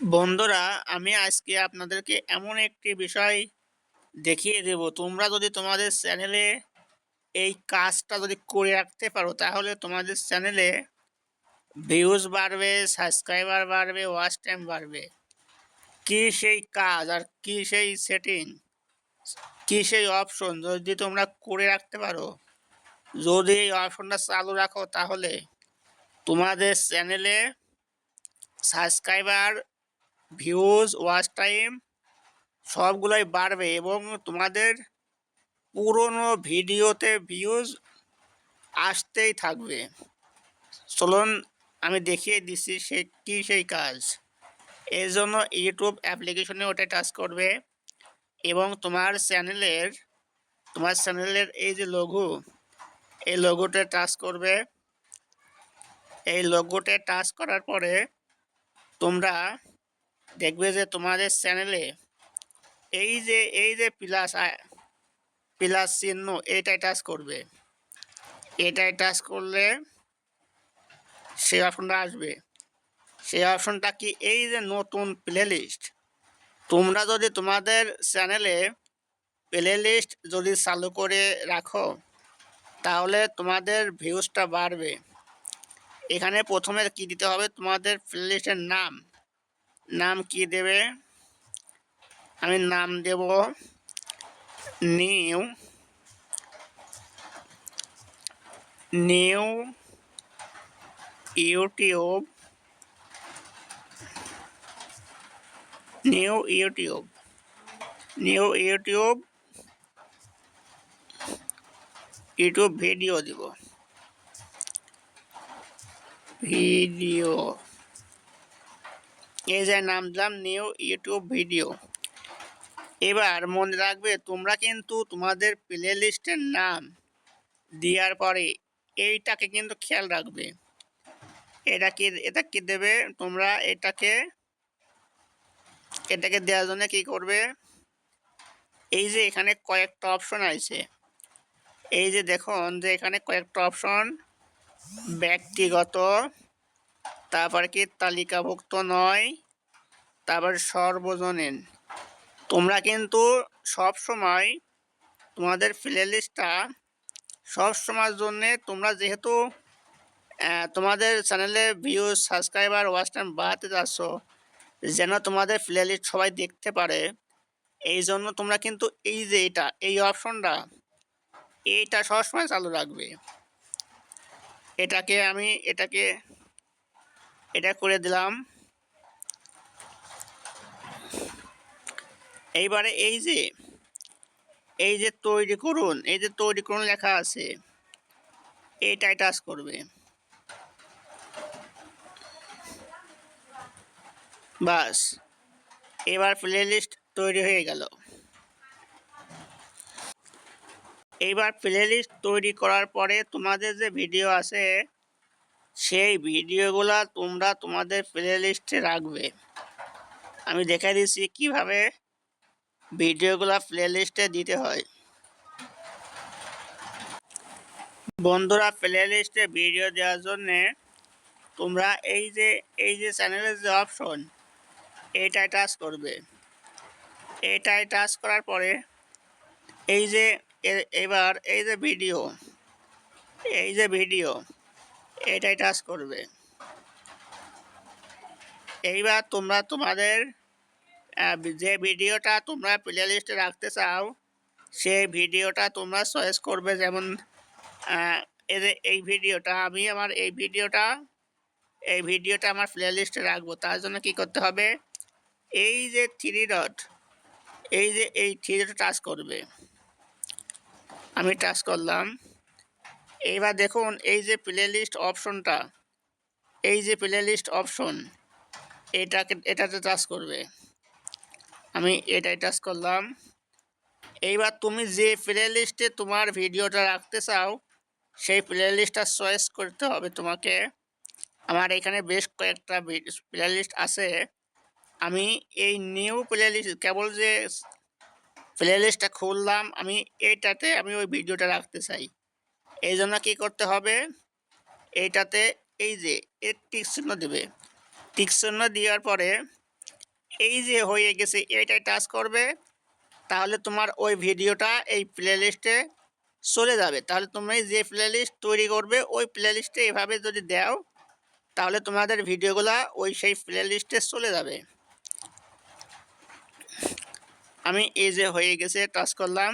বন্ধুরা, আমি আজকে আপনাদেরকে এমন একটি বিষয় দেখিয়ে দেব। তোমরা যদি তোমাদের চ্যানেলে এই কাজটা যদি করে রাখতে পারো, তাহলে তোমাদের চ্যানেলে ভিউজ বাড়বে সাবস্ক্রাইবার বাড়বে ওয়াচ টাইম বাড়বে। কি সেই কাজ আর কি সেই সেটিং কি সেই অপশন যদি তোমরা করে রাখতে পারো, যদি এই অপশনটা চালু রাখো, তাহলে তোমাদের চ্যানেলে সাবস্ক্রাইবার ভিউজ ওয়াচ টাইম সবগুলোই বাড়বে এবং তোমাদের পুরনো ভিডিওতে ভিউজ আসতেই থাকবে। চলুন, আমি দেখিয়ে দিচ্ছি সে কী সেই কাজ। এর জন্য ইউটিউব অ্যাপ্লিকেশনে ওটা টাচ করবে এবং তোমার চ্যানেলের তোমার চ্যানেলের এই যে লঘু এই লোগোতে টাচ করবে। এই লোগোতে টাচ করার পরে তোমরা দেখবে যে তোমাদের চ্যানেলে এই যে এই যে প্লাস প্লাস চিহ্ন, এইটাই টাচ করবে। এটাই টাচ করলে সেই অপশনটা আসবে। সেই অপশনটা কি এই যে নতুন প্লে লিস্ট তোমরা যদি তোমাদের চ্যানেলে প্লে লিস্ট যদি চালু করে রাখো, তাহলে তোমাদের ভিউজটা বাড়বে। এখানে প্রথমে কি দিতে হবে? তোমাদের প্লে লিস্টের নাম। নাম কি দেবে? আমি নাম দেব new new YouTube new YouTube new YouTube YouTube video দিব। ভিডিও। এই যে নাম দিলাম নিউ ইউটিউব ভিডিও এবার মনে রাখবে, তোমরা কিন্তু তোমাদের প্লে লিস্টের নাম দেওয়ার পরে এইটাকে কিন্তু খেয়াল রাখবে। এটা কি এটা কি দেবে? তোমরা এটাকে এটাকে দেওয়ার জন্য কী করবে? এই যে এখানে কয়েকটা অপশন আছে। এই যে দেখুন যে এখানে কয়েকটা অপশন ব্যক্তিগত, তারপরে কি তালিকাভুক্ত নয় তারপর সর্বজনীন। তোমরা কিন্তু সব সময় তোমাদের প্লে লিস্টটা সব সময়ের জন্যে তোমরা যেহেতু তোমাদের চ্যানেলে ভিউজ সাবস্ক্রাইবার ওয়াচ টাইম বাড়াতে যাচ্ছ, যেন তোমাদের প্লে লিস্ট সবাই দেখতে পারে, এই জন্য তোমরা কিন্তু এই যে এটা, এই অপশনটা এইটা সবসময় চালু রাখবে। এটাকে আমি, এটাকে, এটা করে দিলাম। এইবারে এই যে এই যে তৈরি করুন, এই যে তৈরি করুন লেখা আছে এইটাই টাচ করবে। বাস, এবার প্লে লিস্ট তৈরি হয়ে গেল। এইবার প্লে লিস্ট তৈরি করার পরে তোমাদের যে ভিডিও আছে, সেই ভিডিওগুলো তোমরা তোমাদের প্লে লিস্টে রাখবে। আমি দেখে দিচ্ছি কীভাবে ভিডিওগুলো প্লে লিস্টে দিতে হয়। বন্ধুরা প্লে লিস্টে ভিডিও দেওয়ার জন্যে তোমরা এই যে এই যে চ্যানেলের যে অপশন এইটাই টাচ করবে। এইটাই টাচ করার পরে এই যে এবার এই যে ভিডিও, এই যে ভিডিও, এটাই টাচ করবে। এইবার তোমরা তোমাদের যে ভিডিওটা তোমরা প্লে লিস্টে রাখতে চাও সেই ভিডিওটা তোমরা চয়েস করবে। যেমন এই ভিডিওটা, আমি আমার এই ভিডিওটা এই ভিডিওটা আমার প্লে লিস্টে রাখব। তার জন্য কি করতে হবে? এই যে থ্রি ডট এই যে এই থ্রি ডট টাচ করবে। আমি টাচ করলাম। এইবার দেখুন, এই যে প্লে লিস্ট অপশনটা এই যে প্লে লিস্ট অপশন এটাকে, এটাতে টাচ করবে। আমি এটাই টাচ করলাম। এইবার তুমি যে প্লে লিস্টে তোমার ভিডিওটা রাখতে চাও, সেই প্লে লিস্টটা চয়েস করতে হবে তোমাকে। আমার এখানে বেশ কয়েকটা প্লে লিস্ট আছে। আমি এই নিউ প্লে লিস্ট কেবল যে প্লে লিস্টটা খুললাম, আমি এইটাতে আমি ওই ভিডিওটা রাখতে চাই। এই জন্য কী করতে হবে? এইটাতে এই যে, এর টিক চিহ্ন দেবে। টিক চিহ্ন দেওয়ার পরে এই যে হয়ে গেছে, এটাই টাচ করবে, তাহলে তোমার ওই ভিডিওটা এই প্লেলিস্টে চলে যাবে। তাহলে তুমি যে প্লেলিস্ট তৈরি করবে, ওই প্লেলিস্টে এভাবে যদি দাও, তাহলে তোমাদের ভিডিওগুলা ওই সেই প্লেলিস্টে চলে যাবে। আমি এই যে হয়ে গেছে টাচ করলাম,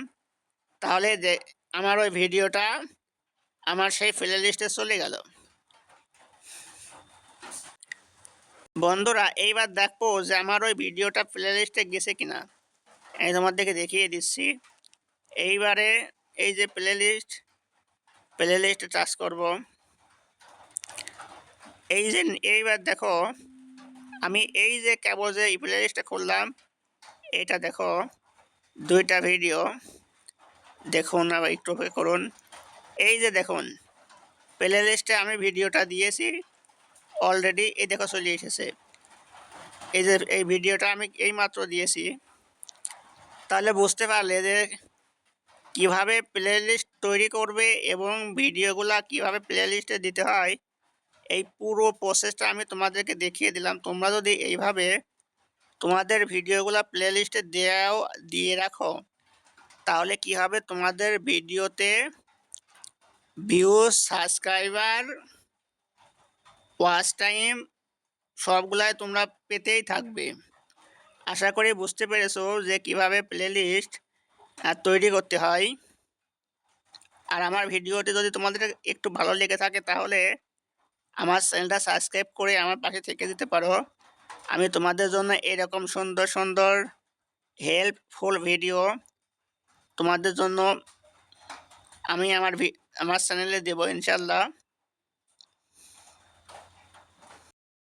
তাহলে যে আমার ওই ভিডিওটা আমার সেই প্লেলিস্টে চলে গেল। বন্ধুরা, এইবার দেখব যে আমার ওই ভিডিওটা প্লেলিস্টে গেছে কিনা। এই তোমাদেরকে দেখিয়ে দিচ্ছি। এইবারে এই যে প্লেলিস্ট প্লেলিস্টে টাচ করব। এই যে, এইবার দেখো, আমি এই যে কেবল যে এই প্লেলিস্টটা খুললাম, এটা দেখো, দুইটা ভিডিও দেখুন আবার একটু করুন। এই যে দেখুন প্লে লিস্টে আমি ভিডিওটা দিয়েছি। অলরেডি এই দেখো চলে এসেছে। এই যে এই ভিডিওটা আমি এই মাত্র দিয়েছি। তাহলে বুঝতে পারলে যে কীভাবে প্লে লিস্ট তৈরি করবে এবং ভিডিওগুলা কীভাবে প্লে লিস্টে দিতে হয়, এই পুরো প্রসেসটা আমি তোমাদেরকে দেখিয়ে দিলাম। তোমরা যদি এইভাবে তোমাদের ভিডিওগুলো প্লে লিস্টে দেওয়াও দিয়ে রাখো, তাহলে কি হবে? তোমাদের ভিডিওতে ভিউজ সাবস্ক্রাইবার ওয়াচ টাইম সবগুলাই তোমরা পেতেই থাকবে। আশা করি বুঝতে পেরেছ যে কীভাবে প্লেলিস্ট তৈরি করতে হয়। আর আমার ভিডিওটি যদি তোমাদের একটু ভালো লেগে থাকে তাহলে আমার চ্যানেলটা সাবস্ক্রাইব করে আমার পাশে থেকে দিতে পারো। আমি তোমাদের জন্য এরকম সুন্দর সুন্দর হেল্পফুল ভিডিও তোমাদের জন্য আমি আমার আমার চ্যানেলে দেবো ইনশাল্লাহ